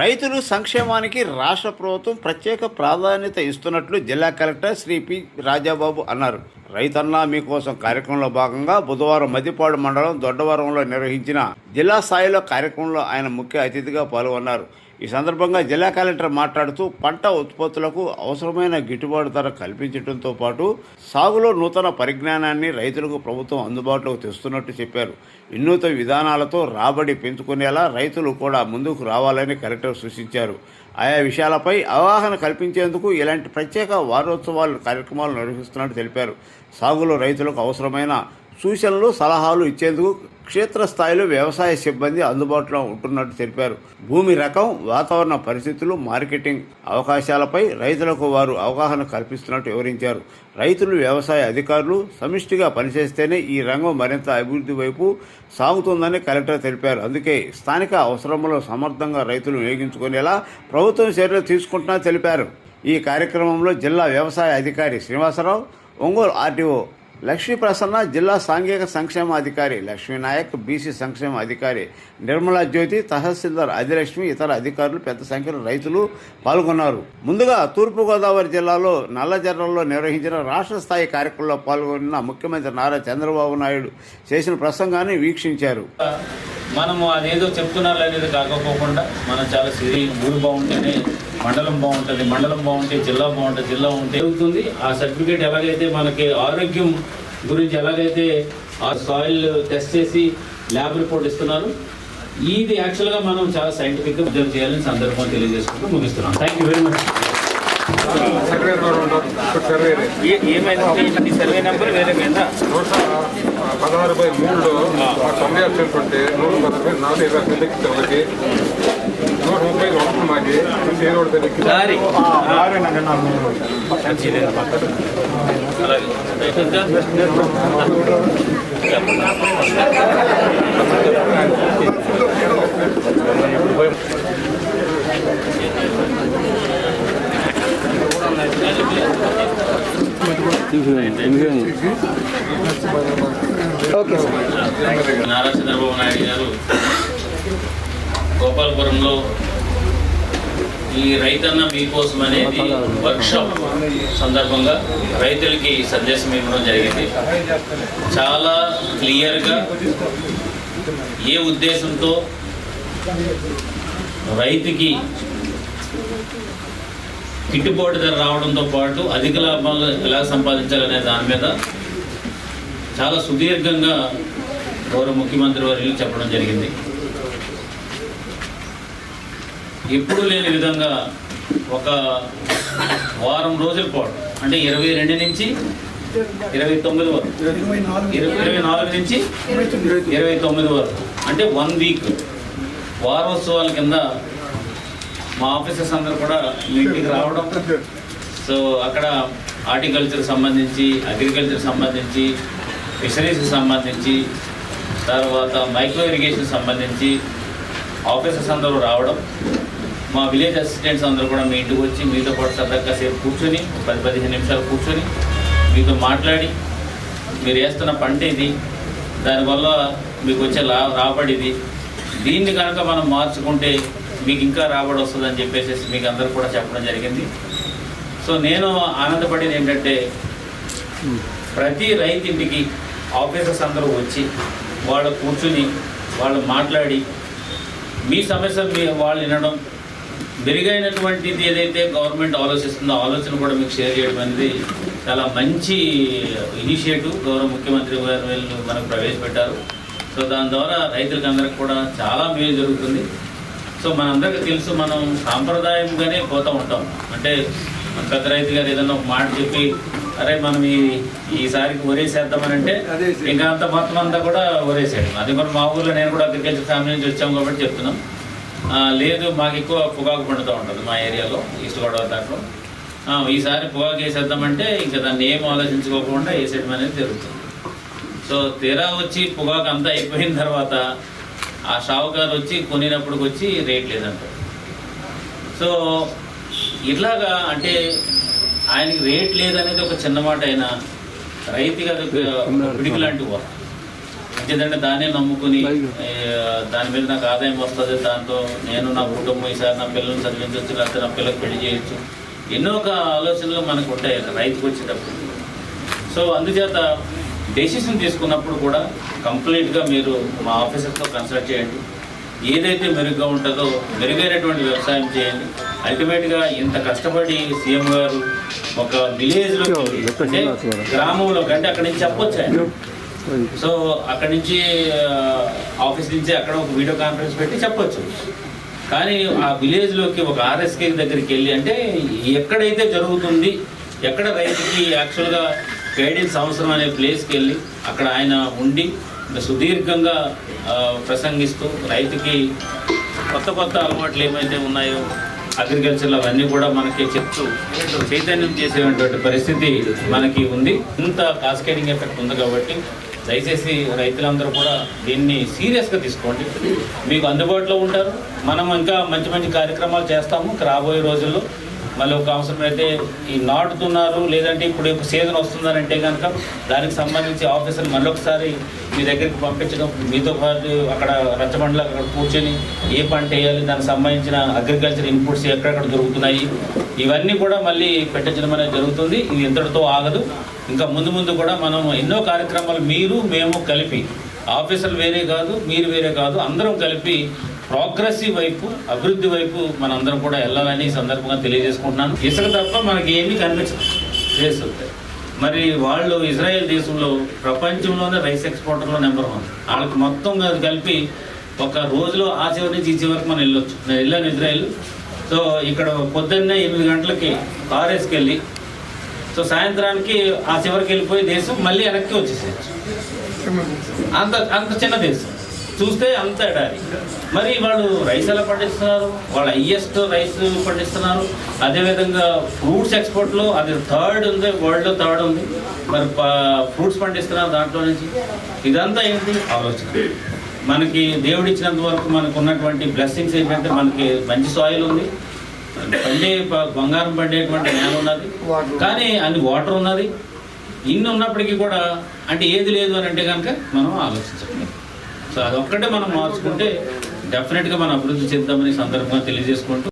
రైతులు సంక్షేమానికి రాష్ట్ర ప్రభుత్వం ప్రత్యేక ప్రాధాన్యత ఇస్తున్నట్లు జిల్లా కలెక్టర్ శ్రీ పి రాజాబాబు అన్నారు. రైతన్న మీకోసం కార్యక్రమంలో భాగంగా బుధవారం మద్దిపాడు మండలం దొడ్డవరంలో నిర్వహించిన జిల్లా స్థాయిలో కార్యక్రమంలో ఆయన ముఖ్య అతిథిగా పాల్గొన్నారు. ఈ సందర్భంగా జిల్లా కలెక్టర్ మాట్లాడుతూ పంట ఉత్పత్తులకు అవసరమైన గిట్టుబాటు ధర కల్పించడంతో పాటు సాగులో నూతన పరిజ్ఞానాన్ని రైతులకు ప్రభుత్వం అందుబాటులోకి తెస్తున్నట్టు చెప్పారు. వినూత విధానాలతో రాబడి పెంచుకునేలా రైతులు కూడా ముందుకు రావాలని కలెక్టర్ సూచించారు. ఆయా విషయాలపై అవగాహన కల్పించేందుకు ఇలాంటి ప్రత్యేక వారోత్సవాలు కార్యక్రమాలు నిర్వహిస్తున్నట్టు తెలిపారు. సాగులో రైతులకు అవసరమైన సూచనలు సలహాలు ఇచ్చేందుకు క్షేత్రస్థాయిలో వ్యవసాయ సిబ్బంది అందుబాటులో ఉంటున్నట్టు తెలిపారు. భూమి రకం వాతావరణ పరిస్థితులు మార్కెటింగ్ అవకాశాలపై రైతులకు వారు అవగాహన కల్పిస్తున్నట్టు వివరించారు. రైతులు వ్యవసాయ అధికారులు సమిష్టిగా పనిచేస్తేనే ఈ రంగం మరింత అభివృద్ధి వైపు సాగుతుందని కలెక్టర్ తెలిపారు. అందుకే స్థానిక అవసరములో సమర్థంగా రైతులు వినియోగించుకునేలా ప్రభుత్వం చర్యలు తీసుకుంటున్నా తెలిపారు. ఈ కార్యక్రమంలో జిల్లా వ్యవసాయ అధికారి శ్రీనివాసరావు ఒంగోలు ఆర్టీఓ లక్ష్మీ ప్రసన్న జిల్లా సాంఘిక సంక్షేమ అధికారి లక్ష్మీనాయక్ బీసీ సంక్షేమ అధికారి నిర్మలా జ్యోతి తహసీల్దార్ అధిలక్ష్మి ఇతర అధికారులు పెద్ద సంఖ్యలో రైతులు పాల్గొన్నారు. ముందుగా తూర్పుగోదావరి జిల్లాలో నల్లజర్రలో నిర్వహించిన రాష్ట్ర స్థాయి కార్యక్రమంలో పాల్గొన్న ముఖ్యమంత్రి నారా చంద్రబాబు నాయుడు చేసిన ప్రసంగాన్ని వీక్షించారు. మనము అదేదో చెప్తున్నారు అనేది కాకపోకుండా మనం చాలా సిరి ఊరు బాగుంటేనే మండలం బాగుంటుంది మండలం బాగుంటే జిల్లా బాగుంటుంది జిల్లా ఉంటే జరుగుతుంది. ఆ సర్టిఫికేట్ ఎలాగైతే మనకి ఆరోగ్యం గురించి ఎలాగైతే ఆ సాయిల్ టెస్ట్ చేసి ల్యాబ్ రిపోర్ట్ ఇస్తున్నారు ఇది యాక్చువల్గా మనం చాలా సైంటిఫిక్గా అబ్జర్వ్ చేయాలని సందర్భం తెలియజేసుకుంటూ ముగిస్తున్నాం. Thank you very much survey ద్వారా ఉంటారు ఇప్పుడు సర్వే ఏమైంది సర్వే నెంబర్ వేరే మీద నూట పదహారు బై మూడులో ఆ తొంభై అబ్సెంట్ ఉంటే నూట పదహారు నాలుగు ఇరవై సెలెక్ట్ ఒకటి నూట ముప్పై ఒకటి మాకి చేరోడు సెలెక్ట్ సారీ అలాగే ఇంకా? నారా చంద్రబాబు నాయుడు గారు గోపాలపురంలో ఈ రైతన్న మీకోసం అనేది వర్క్షాప్ సందర్భంగా రైతులకి సందేశం ఇవ్వడం జరిగింది. చాలా క్లియర్గా ఏ ఉద్దేశంతో రైతుకి గిట్టుబాటు ధర రావడంతో పాటు అధిక లాభాలు ఎలా సంపాదించాలనే దాని మీద చాలా సుదీర్ఘంగా గౌరవ ముఖ్యమంత్రి వర్యులు చెప్పడం జరిగింది. ఎప్పుడు లేని విధంగా ఒక వారం రోజుల పాటు అంటే ఇరవై రెండు నుంచి ఇరవై తొమ్మిది వరకు ఇరవై ఇరవై నాలుగు నుంచి ఇరవై తొమ్మిది వరకు అంటే వన్ వీక్ వారోత్సవాల కింద మా ఆఫీసర్స్ అందరు కూడా మీ ఇంటికి రావడం. సో అక్కడ హార్టికల్చర్ సంబంధించి అగ్రికల్చర్ సంబంధించి ఫిషరీస్కి సంబంధించి తర్వాత మైక్రో ఇరిగేషన్ సంబంధించి ఆఫీసర్స్ అందరూ రావడం. మా విలేజ్ అసిస్టెంట్స్ అందరూ కూడా మీ ఇంటికి వచ్చి మీతో పాటు సరదాగా సేపు కూర్చొని పది పదిహేను నిమిషాలు కూర్చొని మీతో మాట్లాడి మీరు వేస్తున్న పంట ఇది దానివల్ల మీకు వచ్చే లా రాబడి ఇది. దీన్ని కనుక మనం మార్చుకుంటే మీకు ఇంకా రాబడి వస్తుందని చెప్పేసి మీకు అందరూ కూడా చెప్పడం జరిగింది. సో నేను ఆనందపడేది ఏంటంటే ప్రతి రైతింటికి ఆఫీసర్స్ అందరూ వచ్చి వాళ్ళు కూర్చుని వాళ్ళు మాట్లాడి మీ సమస్యలు మీ వాళ్ళు వినడం మెరుగైనటువంటిది ఏదైతే గవర్నమెంట్ ఆలోచిస్తుందో ఆలోచన కూడా మీకు షేర్ చేయడం అనేది చాలా మంచి ఇనిషియేటివ్ గౌరవ ముఖ్యమంత్రి గారు వీళ్ళు మనకు ప్రవేశపెట్టారు. సో దాని ద్వారా రైతులకు అందరికి కూడా చాలా మేలు జరుగుతుంది. సో మనందరికీ తెలుసు మనం సాంప్రదాయంగానే పోతూ ఉంటాం. అంటే మన పెద్ద రైతు గారు ఏదైనా ఒక మాట చెప్పి అరే మనం ఈ ఈసారికి ఒరేసేద్దామని అంటే ఇంకా అంత మొత్తం అంతా కూడా ఒరేసేయడం. అది కూడా మా ఊర్లో నేను కూడా అగ్రికల్చర్ ఫ్యామిలీ నుంచి వచ్చాం కాబట్టి చెప్తున్నాం. లేదు మాకు ఎక్కువ పొగాకు పండుతూ ఉంటుంది మా ఏరియాలో ఈస్ట్ గోదావరి దాంట్లో. ఈసారి పొగాకు వేసేద్దామంటే ఇంకా దాన్ని ఏం ఆలోచించుకోకుండా వేసేయడం అనేది జరుగుతుంది. సో తీరా వచ్చి పొగాకు అంతా అయిపోయిన తర్వాత ఆ షావుకారు వచ్చి కొనినప్పటికి వచ్చి రేట్ లేదంటారు సో ఇట్లాగా అంటే ఆయనకి రేట్ లేదనేది ఒక చిన్న మాట అయినా ఒక పిడికి లాంటి వర్క్ ఇంకేదంటే దాన్నే నమ్ముకుని దాని మీద నాకు ఆదాయం వస్తుంది దాంతో నేను నా కుటుంబం ఈసారి నా పిల్లల్ని చదివించవచ్చు లేకపోతే నా పిల్లలకు పెళ్ళి చేయొచ్చు. ఎన్నో ఒక ఆలోచనలు మనకు ఉంటాయి రైతుకు వచ్చేటప్పుడు. సో అందుచేత డెసిషన్ తీసుకున్నప్పుడు కూడా కంప్లీట్గా మీరు మా ఆఫీసర్తో కన్సల్ట్ చేయండి. ఏదైతే మెరుగ్గా ఉంటుందో మెరుగైనటువంటి వ్యవసాయం చేయండి. అల్టిమేట్గా ఇంత కష్టపడి సీఎం గారు ఒక విలేజ్లో అంటే గ్రామంలో అంటే అక్కడి నుంచి చెప్పొచ్చు సో అక్కడి నుంచి ఆఫీస్ నుంచి అక్కడ ఒక వీడియో కాన్ఫరెన్స్ పెట్టి చెప్పొచ్చు. కానీ ఆ విలేజ్లోకి ఒక ఆర్ఎస్కే దగ్గరికి వెళ్ళి అంటే ఎక్కడైతే జరుగుతుంది ఎక్కడ రైతుకి యాక్చువల్గా గైడెన్స్ అవసరం అనే ప్లేస్కి వెళ్ళి అక్కడ ఆయన ఉండి సుదీర్ఘంగా ప్రసంగిస్తూ రైతుకి కొత్త కొత్త అలవాట్లు ఏమైతే ఉన్నాయో అగ్రికల్చర్లో అవన్నీ కూడా మనకి చెప్తూ చైతన్యం చేసేటువంటి పరిస్థితి మనకి ఉంది. ఇంత కాస్కేడింగ్ ఎఫెక్ట్ ఉంది కాబట్టి దయచేసి రైతులందరూ కూడా దీన్ని సీరియస్గా తీసుకోండి. మీకు అందుబాటులో ఉంటారు. మనం ఇంకా మంచి మంచి కార్యక్రమాలు చేస్తాము రాబోయే రోజుల్లో. మళ్ళీ ఒక అవసరమైతే ఈ నాటుతున్నారు లేదంటే ఇప్పుడు ఒక సీజన్ వస్తుందనంటే కనుక దానికి సంబంధించి ఆఫీసర్ మళ్ళొకసారి మీ దగ్గరికి పంపించడం మీతో పాటు అక్కడ రచ్చబండలు అక్కడ కూర్చొని ఏ పంట వేయాలి దానికి సంబంధించిన అగ్రికల్చర్ ఇన్పుట్స్ ఎక్కడెక్కడ దొరుకుతున్నాయి ఇవన్నీ కూడా మళ్ళీ పెట్టించడం అనేది జరుగుతుంది. ఇది ఇంతటితో ఆగదు. ఇంకా ముందు ముందు కూడా మనం ఎన్నో కార్యక్రమాలు మీరు మేము కలిపి ఆఫీసర్లు వేరే కాదు మీరు వేరే కాదు అందరం కలిపి ప్రోగ్రెసివ్ వైపు అభివృద్ధి వైపు మనందరం కూడా వెళ్ళాలని సందర్భంగా తెలియజేసుకుంటున్నాను. ఇసుక తప్ప మనకి ఏమీ కనిపించదు. మరి వాళ్ళు ఇజ్రాయెల్ దేశంలో ప్రపంచంలోనే రైస్ ఎక్స్పోర్టర్లో నెంబర్ వన్. వాళ్ళకి మొత్తం అది కలిపి ఒక రోజులో ఆ చివరి నుంచి ఈ చివరికి మనం వెళ్ళొచ్చు. నేను వెళ్ళాను ఇజ్రాయెల్. సో ఇక్కడ పొద్దున్నే ఎనిమిది గంటలకి కార్ వేసుకెళ్ళి సో సాయంత్రానికి ఆ చివరికి వెళ్ళిపోయి దేశం మళ్ళీ వెనక్కి వచ్చేసేయచ్చు. అంత అంత చిన్న దేశం. చూస్తే అంత ఎడారి. మరి వాళ్ళు రైస్ ఎలా పండిస్తున్నారు? వాళ్ళు హయ్యెస్ట్ రైస్ పండిస్తున్నారు. అదేవిధంగా ఫ్రూట్స్ ఎక్స్పోర్ట్లో అది థర్డ్ ఉంది వరల్డ్లో థర్డ్ ఉంది. మరి ఫ్రూట్స్ పండిస్తున్నారు దాంట్లో నుంచి. ఇదంతా ఏంటి? ఆలోచన. మనకి దేవుడిచ్చినంత వరకు మనకు ఉన్నటువంటి బ్లెస్సింగ్స్ ఏంటంటే మనకి మంచి సాయిల్ ఉంది. పండే బంగారం పండేటువంటి నేల ఉన్నది. కానీ అన్ని వాటర్ ఉన్నది. ఇన్ని ఉన్నప్పటికీ కూడా అంటే ఏది లేదు అని అంటే కనుక మనం ఆలోచించాలి సో అదొక్కటే మనం మార్చుకుంటే డెఫినెట్గా మనం అభివృద్ధి చేద్దామని ఈ సందర్భంగా తెలియజేసుకుంటూ